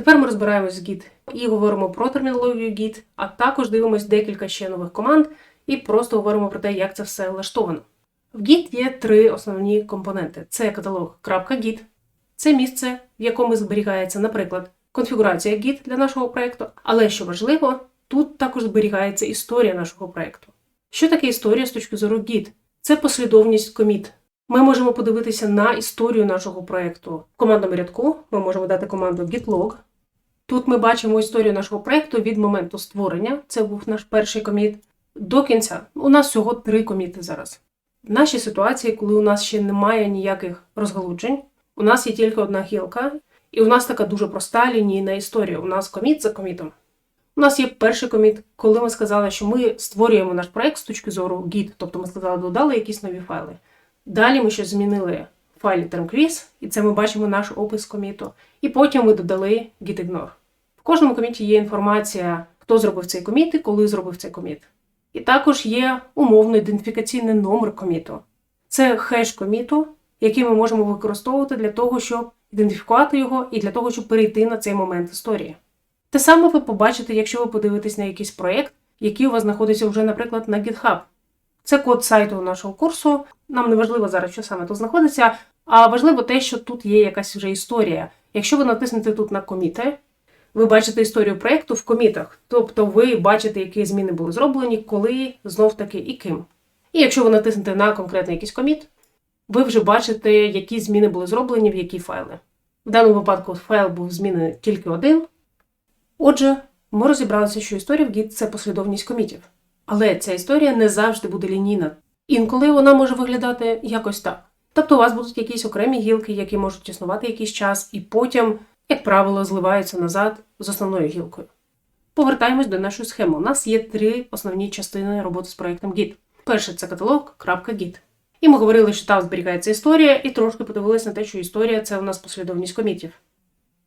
Тепер ми розбираємось з Git і говоримо про термінологію Git, а також дивимось декілька ще нових команд і просто говоримо про те, як це все влаштовано. В Git є три основні компоненти: це каталог .git, це місце, в якому зберігається, наприклад, конфігурація Git для нашого проєкту, але що важливо, тут також зберігається історія нашого проєкту. Що таке історія з точки зору Git? Це послідовність коміт. Ми можемо подивитися на історію нашого проєкту. В командному рядку ми можемо дати команду gitlog. Тут ми бачимо історію нашого проєкту від моменту створення, це був наш перший коміт, до кінця. У нас всього три коміти зараз. В нашій ситуації, коли у нас ще немає ніяких розгалуджень, у нас є тільки одна гілка, і у нас така дуже проста лінійна історія. У нас коміт за комітом. У нас є перший коміт, коли ми сказали, що ми створюємо наш проект з точки зору Git, тобто ми сказали, додали якісь нові файли. Далі ми щось змінили файлі termquiz, і це ми бачимо наш опис коміту. І потім ми додали gitignore. В кожному коміті є інформація, хто зробив цей коміт і коли зробив цей коміт. І також є умовно ідентифікаційний номер коміту. Це хеш коміту, який ми можемо використовувати для того, щоб ідентифікувати його і для того, щоб перейти на цей момент історії. Те саме ви побачите, якщо ви подивитесь на якийсь проєкт, який у вас знаходиться вже, наприклад, на GitHub. Це код сайту нашого курсу. Нам не важливо зараз, що саме тут знаходиться, а важливо те, що тут є якась вже історія. Якщо ви натиснете тут на коміти, ви бачите історію проєкту в комітах, тобто ви бачите, які зміни були зроблені, коли знов таки і ким. І якщо ви натиснете на конкретний якийсь коміт, ви вже бачите, які зміни були зроблені в які файли. В даному випадку файл був змінений тільки один. Отже, ми розібралися, що історія в Git – це послідовність комітів. Але ця історія не завжди буде лінійна. Інколи вона може виглядати якось так. Тобто у вас будуть якісь окремі гілки, які можуть існувати якийсь час, і потім, як правило, зливаються назад з основною гілкою. Повертаємось до нашої схеми. У нас є три основні частини роботи з проєктом Git. Перше це каталог .git. І ми говорили, що там зберігається історія, і трошки подивилися на те, що історія це у нас послідовність комітів.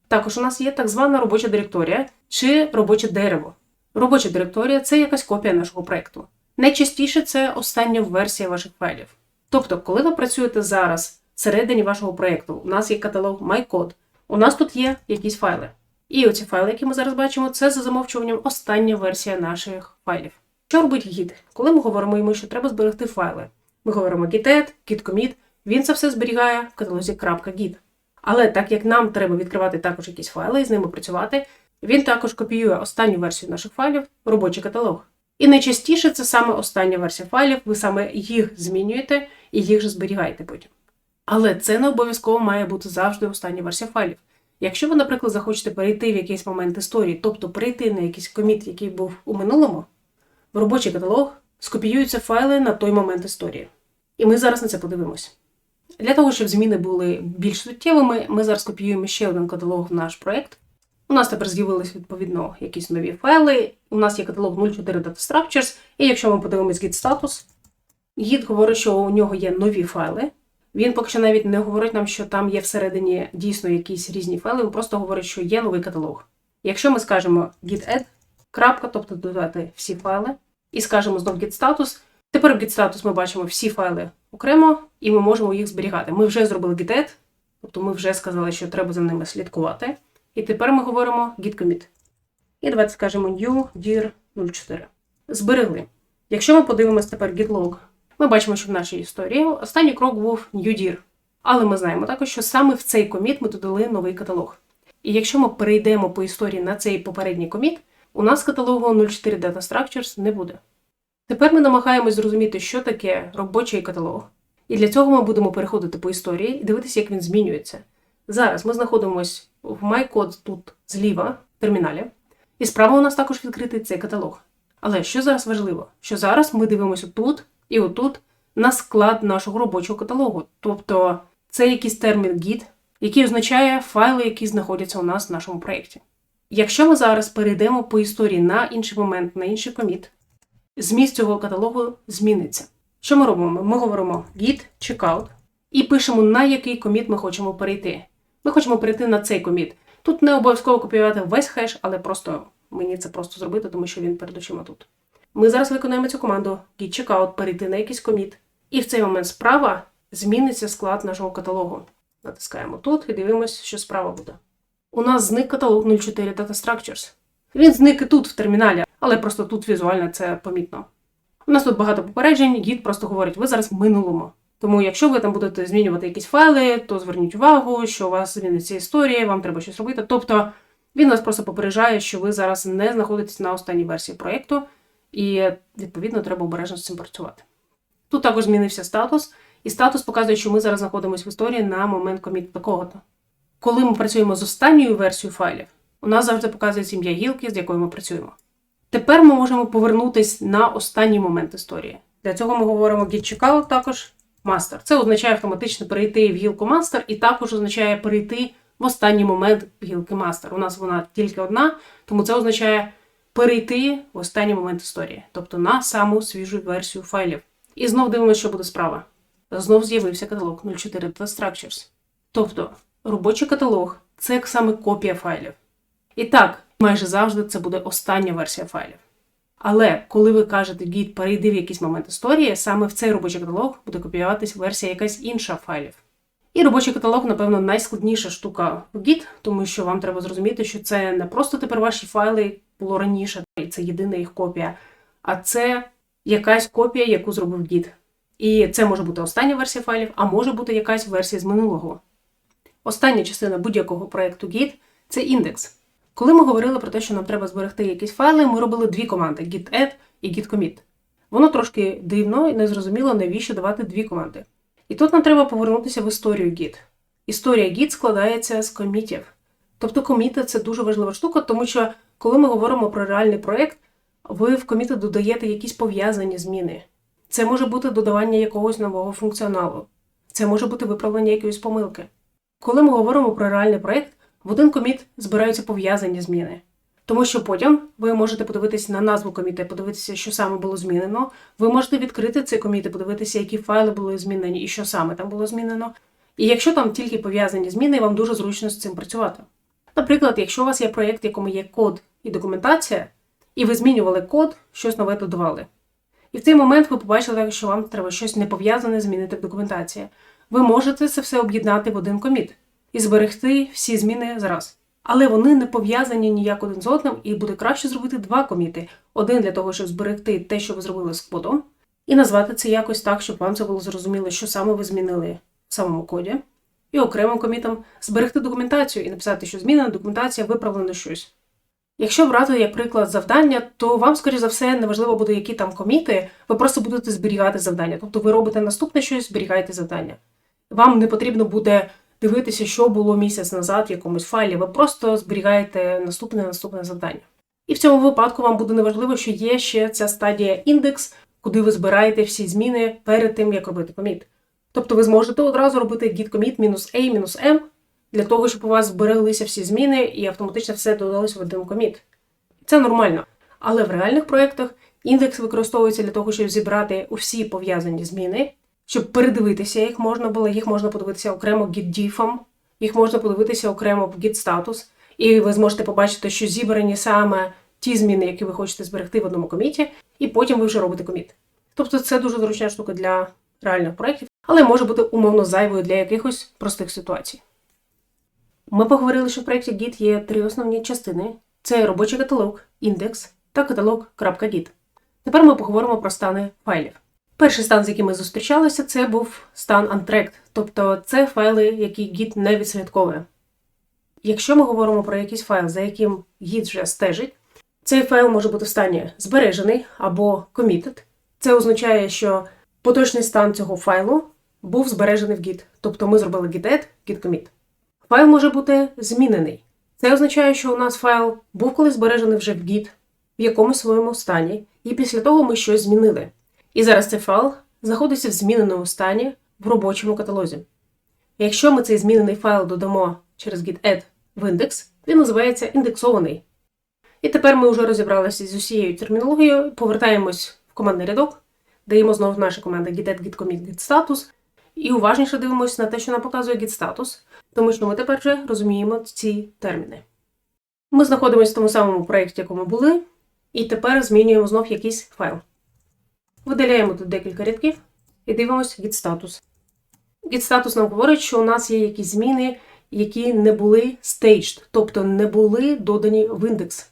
Також у нас є так звана робоча директорія чи робоче дерево. Робоча директорія це якась копія нашого проєкту. Найчастіше це остання версія ваших файлів. Тобто, коли ви працюєте зараз всередині вашого проєкту, у нас є каталог MyCode, у нас тут є якісь файли. І оці файли, які ми зараз бачимо, це за замовчуванням остання версія наших файлів. Що робить Git? Коли ми говоримо йому, що треба зберегти файли, ми говоримо git-add, git-commit, він це все зберігає в каталозі .git. Але так як нам треба відкривати також якісь файли і з ними працювати, він також копіює останню версію наших файлів в робочий каталог. І найчастіше це саме остання версія файлів, ви саме їх змінюєте і їх же зберігаєте потім. Але це не обов'язково має бути завжди остання версія файлів. Якщо ви, наприклад, захочете перейти в якийсь момент історії, тобто перейти на якийсь коміт, який був у минулому, в робочий каталог скопіюються файли на той момент історії. І ми зараз на це подивимось. Для того, щоб зміни були більш суттєвими, ми зараз копіюємо ще один каталог в наш проєкт. У нас тепер з'явились відповідно якісь нові файли. У нас є каталог 04 Data Structures, і якщо ми подивимось Git статус, Git говорить, що у нього є нові файли. Він поки що навіть не говорить нам, що там є всередині дійсно якісь різні файли, він просто говорить, що є новий каталог. Якщо ми скажемо git add, крапка, тобто додати всі файли, і скажемо знов git status, тепер в git status ми бачимо всі файли окремо, і ми можемо їх зберігати. Ми вже зробили git add, тобто ми вже сказали, що треба за ними слідкувати. І тепер ми говоримо git commit. І давайте скажемо new dir 04. Зберегли. Якщо ми подивимось тепер git log, ми бачимо, що в нашій історії останній крок був new. Але ми знаємо також, що саме в цей коміт ми додали новий каталог. І якщо ми перейдемо по історії на цей попередній коміт, у нас каталогу 04 Data Structures не буде. Тепер ми намагаємось зрозуміти, що таке робочий каталог. І для цього ми будемо переходити по історії і дивитися, як він змінюється. Зараз ми знаходимося в MyCode тут зліва в терміналі, і справа у нас також відкритий цей каталог. Але що зараз важливо? Що зараз ми дивимося тут і отут на склад нашого робочого каталогу. Тобто це якийсь термін git, який означає файли, які знаходяться у нас в нашому проєкті. Якщо ми зараз перейдемо по історії на інший момент, на інший коміт, зміст цього каталогу зміниться. Що ми робимо? Ми говоримо git checkout і пишемо, на який коміт ми хочемо перейти. Ми хочемо перейти на цей коміт. Тут не обов'язково копіювати весь хеш, але просто мені це просто зробити, тому що він перед очима тут. Ми зараз виконуємо цю команду git checkout, перейти на якийсь коміт. І в цей момент справа зміниться склад нашого каталогу. Натискаємо тут і дивимося, що справа буде. у нас зник каталог 04 Data Structures. Він зник і тут в терміналі, але просто тут візуально це помітно. У нас тут багато попереджень, гід просто говорить, ви зараз в минулому. Тому, якщо ви там будете змінювати якісь файли, то зверніть увагу, що у вас зміниться історія, вам треба щось робити. Тобто він вас просто попереджає, що ви зараз не знаходитесь на останній версії проєкту, і відповідно треба обережно з цим працювати. Тут також змінився статус, і статус показує, що ми зараз знаходимося в історії на момент коміт такого-то. Коли ми працюємо з останньою версією файлів, у нас завжди показується ім'я гілки, з якою ми працюємо. Тепер ми можемо повернутися на останній момент історії. Для цього ми говоримо git checkout також master. Це означає автоматично перейти в гілку master і також означає перейти в останній момент гілки master. У нас вона тільки одна, тому це означає перейти в останній момент історії, тобто на саму свіжу версію файлів. І знов дивимося, що буде справа. Знов з'явився каталог 04 Data Structures. Тобто робочий каталог це як саме копія файлів. І так, майже завжди це буде остання версія файлів. Але коли ви кажете Git перейди в якийсь момент історії, саме в цей робочий каталог буде копіюватися версія якась інша файлів. І робочий каталог, напевно, найскладніша штука в Git, тому що вам треба зрозуміти, що це не просто тепер ваші файли було раніше, і це єдина їх копія, а це якась копія, яку зробив Git. І це може бути остання версія файлів, а може бути якась версія з минулого. Остання частина будь-якого проєкту Git це індекс. Коли ми говорили про те, що нам треба зберегти якісь файли, ми робили дві команди git add і git commit. Воно трошки дивно і незрозуміло, навіщо давати дві команди. І тут нам треба повернутися в історію Git. Історія Git складається з комітів. Тобто коміти це дуже важлива штука, тому що коли ми говоримо про реальний проєкт, ви в коміти додаєте якісь пов'язані зміни. Це може бути додавання якогось нового функціоналу, це може бути виправлення якоїсь помилки. Коли ми говоримо про реальний проєкт, в один коміт збираються пов'язані зміни. Тому що потім ви можете подивитися на назву коміта, подивитися, що саме було змінено. Ви можете відкрити цей коміт і подивитися, які файли були змінені і що саме там було змінено. І якщо там тільки пов'язані зміни, вам дуже зручно з цим працювати. Наприклад, якщо у вас є проєкт, в якому є код і документація, і ви змінювали код, щось нове додавали. І в цей момент ви побачили, що вам треба щось непов'язане змінити в документації. Ви можете це все об'єднати в один коміт і зберегти всі зміни зараз. Але вони не пов'язані ніяк один з одним, і буде краще зробити два коміти: один для того, щоб зберегти те, що ви зробили з кодом, і назвати це якось так, щоб вам це було зрозуміло, що саме ви змінили в самому коді, і окремим комітом зберегти документацію і написати, що змінена документація виправлено щось. Якщо брати як приклад завдання, то вам, скоріш за все, не важливо буде, які там коміти, ви просто будете зберігати завдання. Тобто ви робите наступне щось, зберігаєте завдання. Вам не потрібно буде дивитися, що було місяць назад в якомусь файлі, ви просто зберігаєте наступне наступне завдання. І в цьому випадку вам буде неважливо, що є ще ця стадія індекс, куди ви збираєте всі зміни перед тим, як робити коміт. Тобто ви зможете одразу робити git commit мінус A мінус M для того, щоб у вас збереглися всі зміни і автоматично все додалось в один коміт. Це нормально. Але в реальних проєктах індекс використовується для того, щоб зібрати усі пов'язані зміни щоб передивитися їх можна було, їх можна подивитися окремо git-diffом, їх можна подивитися окремо в git-status, і ви зможете побачити, що зібрані саме ті зміни, які ви хочете зберегти в одному коміті, і потім ви вже робите коміт. Тобто це дуже зручна штука для реальних проєктів, але може бути умовно зайвою для якихось простих ситуацій. Ми поговорили, що в проєкті Git є три основні частини: це робочий каталог, індекс та каталог.git. Тепер ми поговоримо про стани файлів. Перший стан, з яким ми зустрічалися, це був стан untracked, тобто це файли, які Git не відслідковує. Якщо ми говоримо про якийсь файл, за яким Git вже стежить, цей файл може бути в стані збережений або committed. Це означає, що поточний стан цього файлу був збережений в Git. Тобто ми зробили git-add, git-commit. Файл може бути змінений. Це означає, що у нас файл був колись збережений вже в Git в якомусь своєму стані, і після того ми щось змінили. І зараз цей файл знаходиться в зміненому стані в робочому каталозі. Якщо ми цей змінений файл додамо через git-add в індекс, він називається індексований. І тепер ми вже розібралися з усією термінологією, повертаємось в командний рядок, даємо знову наша команда git-add, git-commit, git-status, і уважніше дивимося на те, що нам показує git-status, тому що ми тепер вже розуміємо ці терміни. Ми знаходимося в тому самому проєкті, якому були, і тепер змінюємо знов якийсь файл. Видаляємо тут декілька рядків і дивимося. Git статус нам говорить, що у нас є якісь зміни, які не були staged, тобто не були додані в індекс.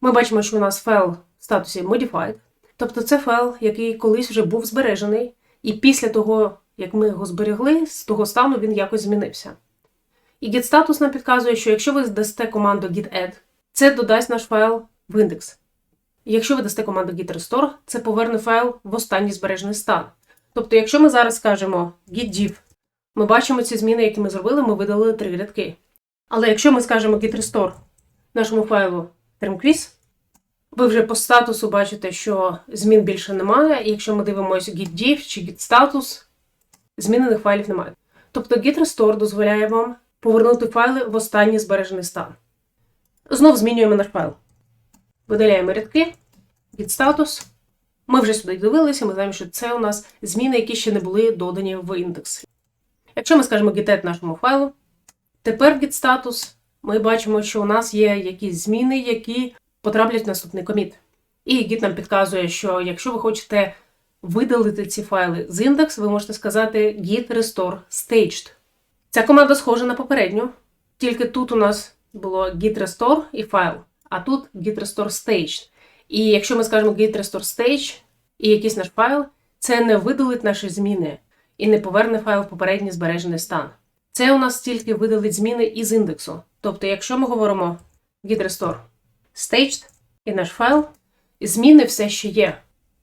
Ми бачимо, що у нас файл в статусі modified, тобто це файл, який колись вже був збережений, і після того, як ми його зберегли, з того стану він якось змінився. І getStatus нам підказує, що якщо ви дасте команду git-add, це додасть наш файл в індекс. І якщо ви дасте команду git-restore, це поверне файл в останній збережений стан. Тобто, якщо ми зараз скажемо git-div, ми бачимо ці зміни, які ми зробили, ми видалили три рядки. Але якщо ми скажемо git-restore нашому файлу termquiz, ви вже по статусу бачите, що змін більше немає, і якщо ми дивимося git-div чи git-status, змінених файлів немає. Тобто git-restore дозволяє вам повернути файли в останній збережений стан. Знов змінюємо наш файл. Видаляємо рядки, git-status. Ми вже сюди дивилися, ми знаємо, що це у нас зміни, які ще не були додані в індекс. Якщо ми скажемо git нашому файлу, тепер в git-status ми бачимо, що у нас є якісь зміни, які потраплять в наступний коміт. І Git нам підказує, що якщо ви хочете видалити ці файли з індекс, ви можете сказати git restore staged. Ця команда схожа на попередню, тільки тут у нас було git restore і файл, а тут git restore staged. І якщо ми скажемо git restore stage і якийсь наш файл, це не видалить наші зміни і не поверне файл в попередній збережений стан. Це у нас тільки видалить зміни із індексу. Тобто, якщо ми говоримо git restore staged і наш файл, зміни все ще є.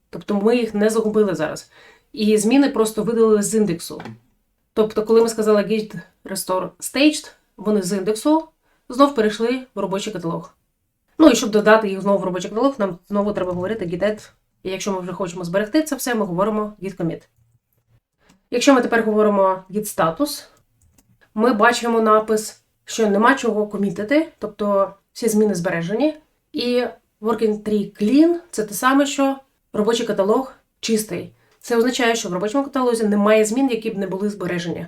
Тобто ми їх не загубили зараз. І зміни просто видалили з індексу. Тобто, коли ми сказали git restore staged, вони з індексу знов перейшли в робочий каталог. Ну і щоб додати їх знову в робочий каталог, нам знову треба говорити git. І якщо ми вже хочемо зберегти це все, ми говоримо git commit. Якщо ми тепер говоримо git status, ми бачимо напис, що нема чого комітити, тобто всі зміни збережені. І working tree clean це те саме, що робочий каталог чистий. Це означає, що в робочому каталозі немає змін, які б не були збережені.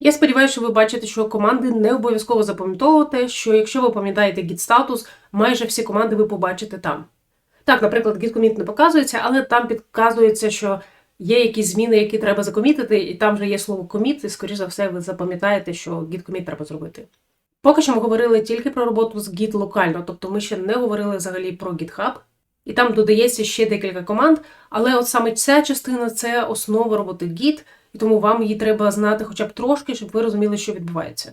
Я сподіваюся, що ви бачите, що команди не обов'язково запам'ятовувати, що якщо ви пам'ятаєте git status, майже всі команди ви побачите там. Так, наприклад, git commit не показується, але там підказується, що є якісь зміни, які треба закомітити, і там вже є слово commit, і, скоріш за все, ви запам'ятаєте, що git commit треба зробити. Поки що ми говорили тільки про роботу з Git локально, тобто ми ще не говорили взагалі про GitHub, і там додається ще декілька команд, але от саме ця частина це основа роботи Git, і тому вам її треба знати хоча б трошки, щоб ви розуміли, що відбувається.